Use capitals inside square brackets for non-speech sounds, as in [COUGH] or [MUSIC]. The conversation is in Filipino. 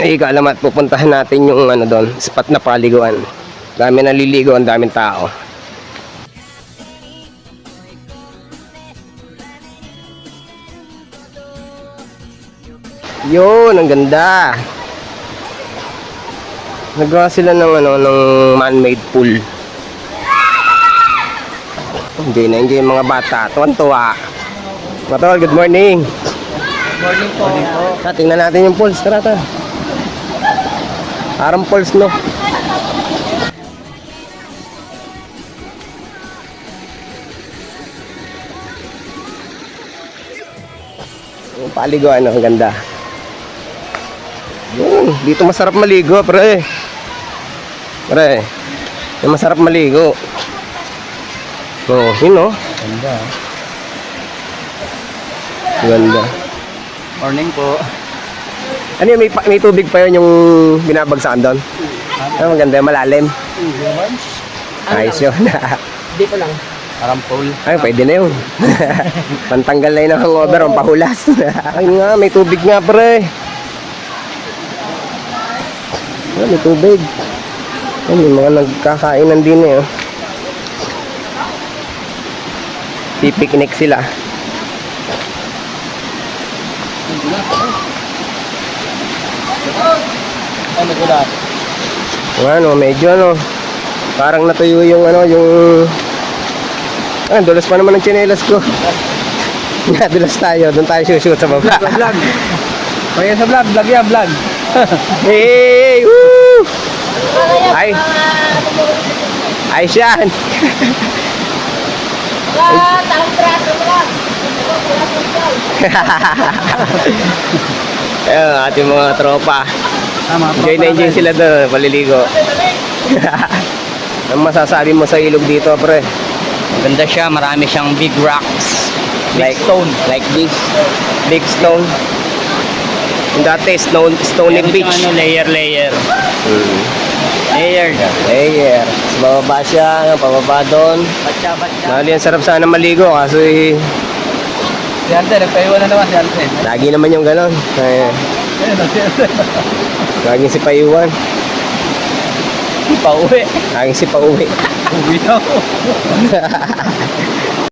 Ay, alamat, pupuntahan natin yung ano doon, spot na paliguan. Dami naliligo, ang daming tao. Yun, ang ganda. Nagawa sila ng ano, ng man-made pool. Enjoy na enjoy mga bata. Tuwan-tuwa. Matol, good morning. Morning po. Morning po. Tingnan natin yung pulse. Tara, tara. Parang pulse, no? Yung paligo, ano, ang ganda. Yun, dito masarap maligo, pre. Pre, yung masarap maligo. Oh, yun, no? Ganda. Ganda. Morning po. Ano yun, may, pa- may tubig pa yun yung binabagsakan doon? Ano, maganda, malalim. Ayos yun. [LAUGHS] Dito lang. Parang pool. Ay, pwede na yun. [LAUGHS] Pantanggal na yun ng hangover, ang pahulas. [LAUGHS] Ay nga, may tubig nga pre. Ay, may tubig. Ay, may mga nagkakainan din eh. oh. Pipiknik sila. Ano gulat? Ano, medyo ano, parang natuyo yung ano, yung... Ah, dulas pa naman ang tsinelas ko. [LAUGHS] Nadulas tayo, doon tayo shoot sa baba. Vlog. Kaya sa vlog, vlog yan, vlog. [LAUGHS] Hey! Woo! Ay! Ay siyan! [LAUGHS] Ayun, ating mga tropa. Tama. Enjoy na enjoy sila doon, paliligo. Ang [LAUGHS] masasabi mo sa ilog dito, pre? Ganda siya, marami siyang big rocks. Big Like- stone. Like this, big stone. Yung dati, stone, stony Meron beach. Ano, layer, layer. Hmm. Layer. Layer. Bababa siya, pababa doon. Batya, batya. Mali, ang sarap sana maligo kaso eh, Si Ante, nagpaiwan na naman si Ante. lagi naman yung ganon. Eh, Ayun, si Ante. laging si Payuan, Pauwi. laging si Pauwi. Uwi na ako. [LAUGHS]